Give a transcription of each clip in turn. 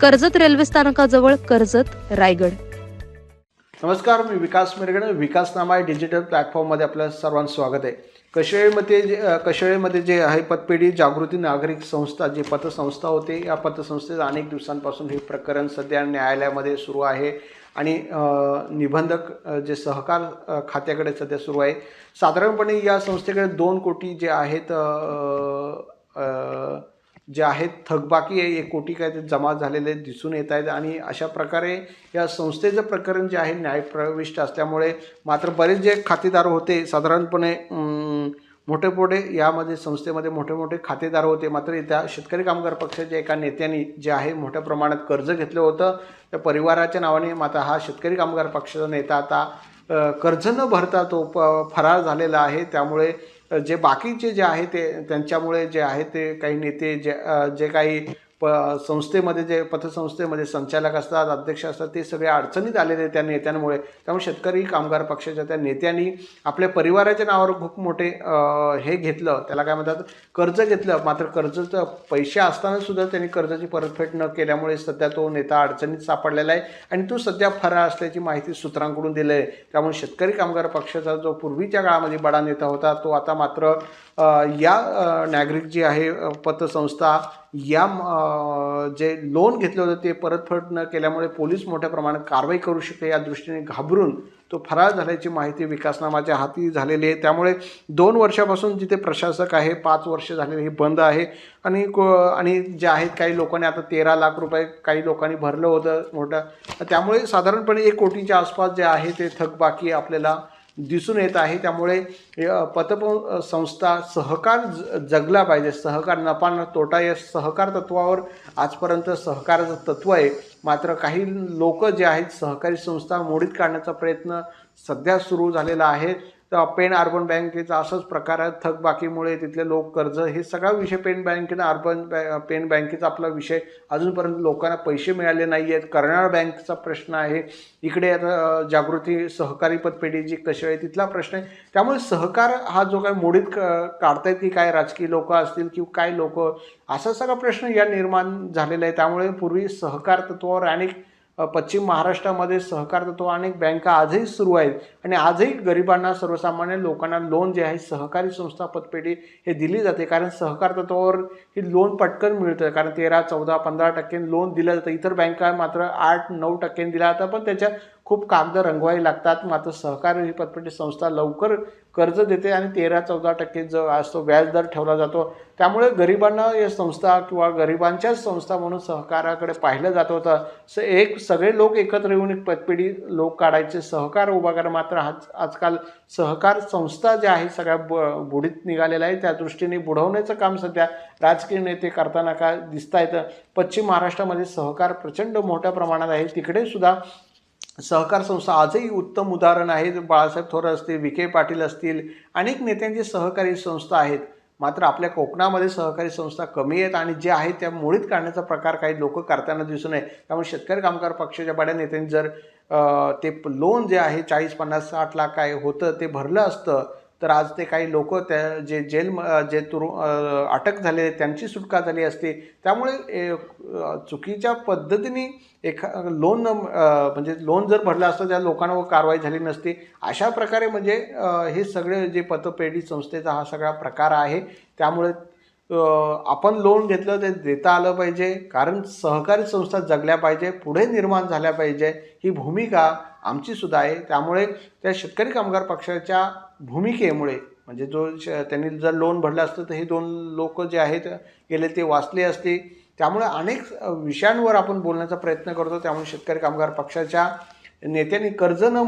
Karjat railway स्थानकाजवळ कर्जत रायगड. नमस्कार मी विकास मिरगडे. विकासनामा या डिजिटल प्लॅटफॉर्ममध्ये आपल्या सर्वांचं स्वागत आहे. कशेळीमध्ये जे कशेळीमध्ये जे आहे पतपेढी जागृती नागरिक संस्था जी पतसंस्था होते या पतसंस्थेचं अनेक दिवसांपासून हे प्रकरण सध्या न्यायालयामध्ये सुरू आहे. आणि निबंधक जे सहकार खात्याकडे सध्या सुरू आहे. साधारणपणे या संस्थेकडे दोन कोटी जे आहेत जे आहेत थकबाकी आहे एक कोटी काय ते जमा झालेले दिसून येत आहेत आणि अशा प्रकारे या संस्थेचं प्रकरण जे आहे न्यायप्रविष्ट असल्यामुळे मात्र बरेच जे खातेदार होते साधारणपणे मोठे मोठे यामध्ये संस्थेमध्ये मोठे मोठे खातेदार होते. मात्र त्या शेतकरी कामगार पक्षाच्या एका नेत्यांनी जे आहे मोठ्या प्रमाणात कर्ज घेतलं होतं. त्या परिवाराच्या नावाने मात्र हा शेतकरी कामगार पक्षाचा नेता आता कर्ज न भरता तो प फरार झालेला आहे. त्यामुळे जे बाकीचे जे आहे ते त्यांच्यामुळे जे आहे ते काही नेते जे जे काही प संस्थेमध्ये जे पतसंस्थेमध्ये संचालक असतात अध्यक्ष असतात ते सगळे अडचणीत आलेले त्या नेत्यांमुळे. त्यामुळे शेतकरी कामगार पक्षाच्या त्या नेत्यांनी आपल्या परिवाराच्या नावावर खूप मोठे हे घेतलं. त्याला काय म्हणतात कर्ज घेतलं. मात्र कर्जाचं पैसे असतानासुद्धा त्यांनी कर्जाची परतफेड न केल्यामुळे सध्या तो नेता अडचणीत सापडलेला आहे. आणि तो सध्या फरार असल्याची माहिती सूत्रांकडून दिली आहे त्यामुळे शेतकरी कामगार पक्षाचा जो पूर्वीच्या काळामध्ये बडा नेता होता तो आता मात्र या नागरिक जी आहे पतसंस्था या जे लोन घेतलं होतं ते परतफेड न केल्यामुळे पोलीस मोठ्या प्रमाणात कारवाई करू शकते या दृष्टीने घाबरून तो फरार झाल्याची माहिती विकासनामाच्या हाती झालेली आहे. त्यामुळे दोन वर्षापासून जिथे प्रशासक आहे पाच वर्ष झालेले हे बंद आहे. आणि को आणि जे आहेत काही लोकांनी आता तेरा लाख रुपये काही लोकांनी भरलं होतं मोठं. त्यामुळे साधारणपणे एक कोटीच्या आसपास जे आहे ते थकबाकी आपल्याला दिसून येत आहे. त्यामुळे अ, पतप संस्था सहकार ज- जगला पाहिजे. सहकार नफा न तोटा या सहकार तत्वावर आजपर्यंत सहकाराचं तत्व आहे. मात्र काही लोक जे आहेत सहकारी संस्था मोडीत काढण्याचा प्रयत्न सध्या सुरू झालेला आहे. तर पेन अर्बन बँकेचा असाच प्रकार आहे. थकबाकीमुळे तिथले लोक कर्ज हे सगळा विषय पेन बँकेनं अर्बन बॅ पेन बँकेचा आपला विषय. अजूनपर्यंत लोकांना पैसे मिळाले नाही आहेत कर्नाळ बँकचा प्रश्न आहे. इकडे आता जागृती सहकारी पतपेढी जी कशी आहे तिथला प्रश्न आहे. त्यामुळे सहकार हा जो काय मोडीत क काढतायत की काय राजकीय लोक असतील किंवा काय लोक असा सगळा प्रश्न या निर्माण झालेला आहे. त्यामुळे पूर्वी सहकार तत्वावर अनेक पश्चिम महाराष्ट्रामध्ये सहकार तत्व अनेक बँका आजही सुरू आहेत आणि आजही गरिबांना सर्वसामान्य लोकांना लोन जे आहे सहकारी संस्था पतपेढी हे दिली जाते. कारण सहकार तत्वावर ही लोन पटकन मिळतं. कारण तेरा चौदा पंधरा टक्के लोन दिलं जातं. इतर बँका मात्र आठ नऊ टक्क्यांनी दिल्या जातं पण त्याच्या खूप कागद रंगवावी लागतात. मात्र सहकार ही पतपेटी संस्था लवकर कर्ज देते आणि तेरा चौदा टक्के जो असतो व्याजदर ठेवला जातो. त्यामुळे गरिबांना या संस्था किंवा गरिबांच्याच संस्था म्हणून सहकाराकडे पाहिलं जात होतं. स एक सगळे लोक एकत्र येऊन एक पतपेढी लोक काढायचे. सहकार उभा करा मात्र आज आजकाल सहकार संस्था ज्या आहे सगळ्या ब बुडीत निघालेल्या आहे त्या दृष्टीने बुडवण्याचं काम सध्या राजकीय नेते करताना का दिसता येतं पश्चिम महाराष्ट्रामध्ये सहकार प्रचंड मोठ्या प्रमाणात आहे. तिकडे सुद्धा सहकार संस्था आजही उत्तम उदाहरण आहे बाळासाहेब थोरात असतील विखे पाटील असतील अनेक नेत्यांची सहकारी संस्था आहेत. मात्र आपल्या कोकणामध्ये सहकारी संस्था कमी आहेत आणि जे आहेत त्या मोडीत काढण्याचा प्रकार काही लोक करताना दिसून नये त्यामुळे शेतकरी कामगार पक्षाच्या बड्या नेत्यांनी जर ते लोन जे आहे चाळीस पन्नास साठ लाख काय होतं ते भरलं असतं तर आज ते काही लोक त्या जे जेल जे तुरु अटक झाले त्यांची सुटका झाली असते. त्यामुळे ए, चुकीच्या पद्धतीने एखा लोन म्हणजे लोन जर भरलं असतं त्या लोकांवर कारवाई झाली नसती. अशा प्रकारे म्हणजे हे सगळे जे पतपेढी संस्थेचा हा सगळा प्रकार आहे. त्यामुळे आपण लोन घेतलं ते देता आलं पाहिजे. कारण सहकारी संस्था जगल्या पाहिजे पुढे निर्माण झाल्या पाहिजे. ही भूमिका आमची सुद्धा आहे. त्यामुळे त्या शेतकरी कामगार पक्षाच्या भूमिकेमुळे म्हणजे जो श त्यांनी जर लोन भरलं असतं तर हे दोन लोक जे आहेत गेले ते वाचले असते. त्यामुळे अनेक विषयांवर आपण बोलण्याचा प्रयत्न करतो. त्यामुळे शेतकरी कामगार पक्षाच्या नेत्यांनी कर्ज न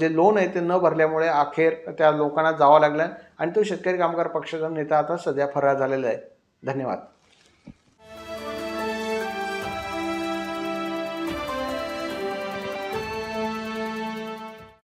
जे लोन आहे ते न भरल्यामुळे अखेर त्या लोकांना जावं लागलं. आणि तो शेतकरी कामगार पक्षाचा नेता आता सध्या फरार झालेला आहे. धन्यवाद.